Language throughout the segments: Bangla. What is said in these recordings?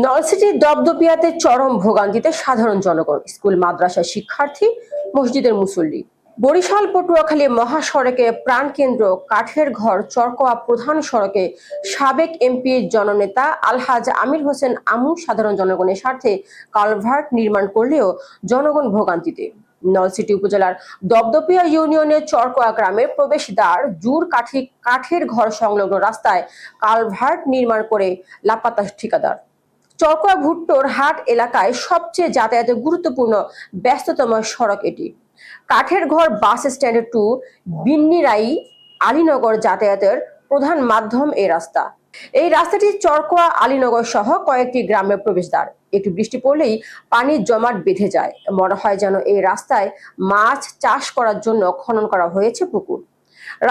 নলসিটির দপদপিয়াতে চরম ভোগান্তিতে সাধারণ জনগণ, স্কুল মাদ্রাসা শিক্ষার্থী, মসজিদের মুসল্লি। বরিশাল, পটুয়াখালী মহাসড়কে প্রাণকেন্দ্র, কাঠের ঘর, চরকোয়া প্রধান সড়কে সাবেক এমপি জননেতা আলহাজ আমির হোসেন আমু সাধারণ জনগণের স্বার্থে কালভার্ট নির্মাণ করলেও জনগণ ভোগান্তিতে। নলসিটি উপজেলার দপদপিয়া ইউনিয়নের চরকোয়া গ্রামের প্রবেশদ্বার, জুর কাঠি কাঠের ঘর সংলগ্ন রাস্তায় কালভার্ট নির্মাণ করে লাপাতা ঠিকাদার। চরকোয়া ভুট্টোর হাট এলাকায় সবচেয়ে যাতায়াতের গুরুত্বপূর্ণ ব্যস্ততম সড়ক এটি। কাঠের ঘর bus stand to Binnirai Alinagar যাতায়াতের প্রধান মাধ্যম এই রাস্তা। এই রাস্তাটি চরকোয়া আলীনগর সহ কয়েকটি গ্রামের প্রবেশদ্বার। একটু বৃষ্টি পড়লেই পানির জমাট বেঁধে যায়। মনে হয় যেন এই রাস্তায় মাছ চাষ করার জন্য খনন করা হয়েছে পুকুর।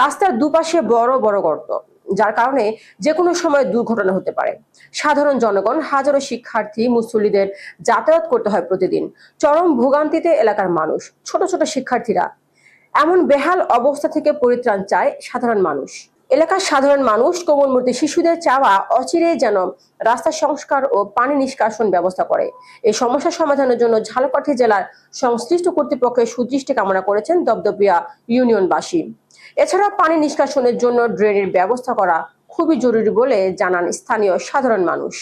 রাস্তার দুপাশে বড় বড় গর্ত। যার কারণে যে কোনো সময় দুর্ঘটনা হতে পারে। সাধারণ জনগণ, হাজারো শিক্ষার্থী, মুসল্লিদের যাতায়াত করতে হয় প্রতিদিন। চরম ভোগান্তিতে এলাকার মানুষ, ছোট ছোট শিক্ষার্থীরা। এমন বেহাল অবস্থা থেকে পরিত্রাণ চায় সাধারণ মানুষ। এলাকার সাধারণ মানুষ কোমলমূর্তি শিশুদের চাওয়া অচিরে যেন রাস্তা সংস্কার ও পানি নিষ্কাশন ব্যবস্থা করে। এই সমস্যা সমাধানের জন্য ঝালকাঠি জেলার সংশ্লিষ্ট কর্তৃপক্ষের সুদৃষ্টি কামনা করেছেন দপদপিয়া ইউনিয়নবাসী। এছাড়া পানি নিষ্কাশনের জন্য ড্রেনের ব্যবস্থা করা খুবই জরুরি বলে জানান স্থানীয় সাধারণ মানুষ।